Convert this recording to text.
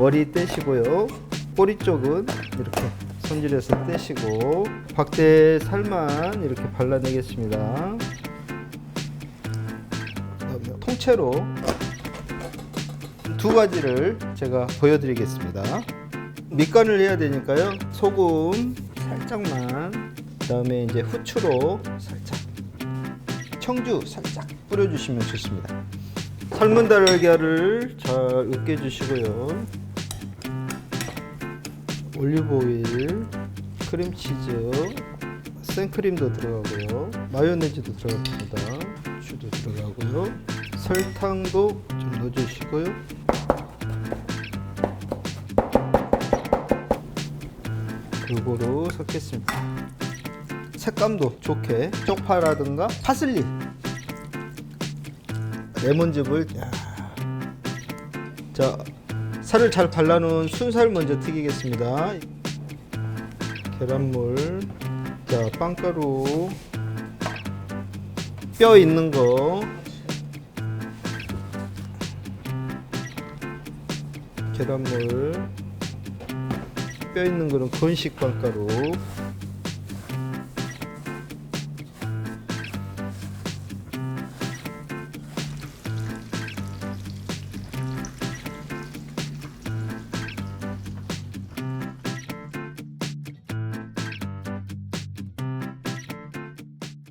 머리 떼시고요. 꼬리 쪽은 이렇게 손질해서 떼시고 박대 살만 이렇게 발라내겠습니다. 통째로 두 가지를 제가 보여드리겠습니다. 밑간을 해야 되니까요. 소금 살짝만, 그다음에 이제 후추로 살짝, 청주 살짝 뿌려주시면 좋습니다. 삶은 달걀을 잘 으깨주시고요. 올리브 오일, 크림치즈, 생크림도 들어가고요. 마요네즈도 들어갑니다. 후추도 들어가고요. 설탕도 좀 넣어주시고요. 골고루 섞겠습니다. 색감도 좋게 쪽파라든가 파슬리, 레몬즙을 야. 자 살을 잘 발라놓은 순살 먼저 튀기겠습니다. 계란물, 자 빵가루, 뼈 있는 거, 계란물, 뼈 있는 거는 건식 빵가루,